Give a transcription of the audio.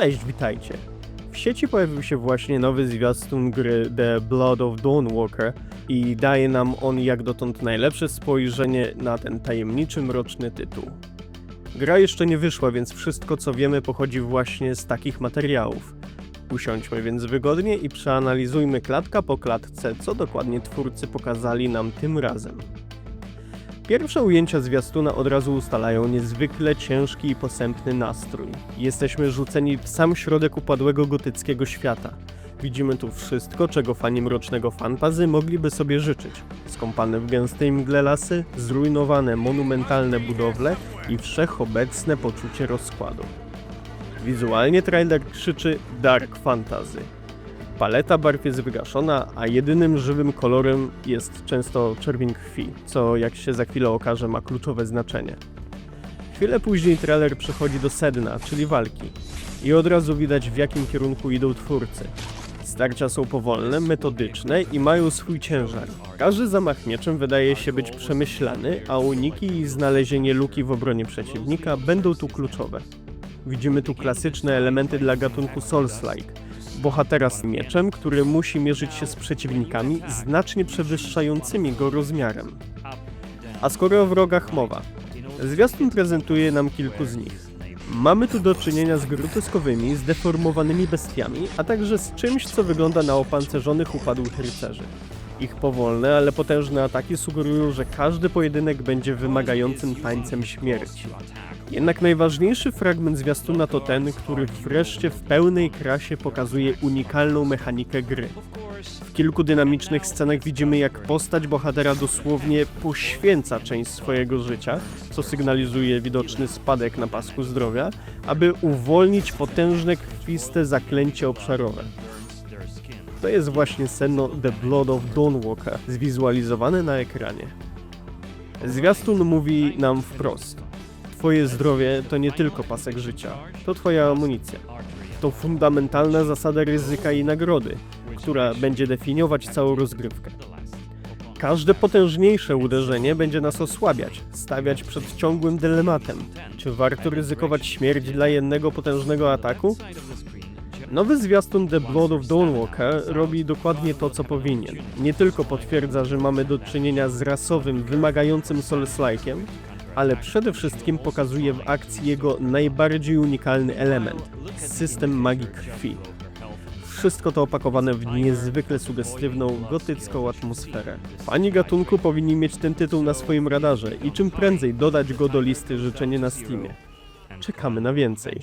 Cześć, witajcie. W sieci pojawił się właśnie nowy zwiastun gry The Blood of Dawnwalker i daje nam on jak dotąd najlepsze spojrzenie na ten tajemniczy, mroczny tytuł. Gra jeszcze nie wyszła, więc wszystko co wiemy pochodzi właśnie z takich materiałów. Usiądźmy więc wygodnie i przeanalizujmy klatka po klatce, co dokładnie twórcy pokazali nam tym razem. Pierwsze ujęcia zwiastuna od razu ustalają niezwykle ciężki i posępny nastrój. Jesteśmy rzuceni w sam środek upadłego gotyckiego świata. Widzimy tu wszystko, czego fani mrocznego fantazy mogliby sobie życzyć. Skąpane w gęstej mgle lasy, zrujnowane monumentalne budowle i wszechobecne poczucie rozkładu. Wizualnie trailer krzyczy Dark Fantasy. Paleta barw jest wygaszona, a jedynym żywym kolorem jest często czerwień krwi, co jak się za chwilę okaże ma kluczowe znaczenie. Chwilę później trailer przechodzi do sedna, czyli walki. I od razu widać w jakim kierunku idą twórcy. Starcia są powolne, metodyczne i mają swój ciężar. Każdy zamach mieczem wydaje się być przemyślany, a uniki i znalezienie luki w obronie przeciwnika będą tu kluczowe. Widzimy tu klasyczne elementy dla gatunku Souls-like. Bohatera z mieczem, który musi mierzyć się z przeciwnikami znacznie przewyższającymi go rozmiarem. A skoro o wrogach mowa, zwiastun prezentuje nam kilku z nich. Mamy tu do czynienia z groteskowymi, zdeformowanymi bestiami, a także z czymś, co wygląda na opancerzonych upadłych rycerzy. Ich powolne, ale potężne ataki sugerują, że każdy pojedynek będzie wymagającym tańcem śmierci. Jednak najważniejszy fragment zwiastuna to ten, który wreszcie w pełnej krasie pokazuje unikalną mechanikę gry. W kilku dynamicznych scenach widzimy, jak postać bohatera dosłownie poświęca część swojego życia, co sygnalizuje widoczny spadek na pasku zdrowia, aby uwolnić potężne krwiste zaklęcie obszarowe. To jest właśnie seno The Blood of Dawnwalker, zwizualizowane na ekranie. Zwiastun mówi nam wprost. Twoje zdrowie to nie tylko pasek życia, to twoja amunicja. To fundamentalna zasada ryzyka i nagrody, która będzie definiować całą rozgrywkę. Każde potężniejsze uderzenie będzie nas osłabiać, stawiać przed ciągłym dylematem. Czy warto ryzykować śmierć dla jednego potężnego ataku? Nowy zwiastun The Blood of Dawnwalker robi dokładnie to, co powinien. Nie tylko potwierdza, że mamy do czynienia z rasowym, wymagającym Souls-like'iem, ale przede wszystkim pokazuje w akcji jego najbardziej unikalny element system magii krwi. Wszystko to opakowane w niezwykle sugestywną, gotycką atmosferę. Fani gatunku powinni mieć ten tytuł na swoim radarze i czym prędzej dodać go do listy życzeń na Steamie. Czekamy na więcej.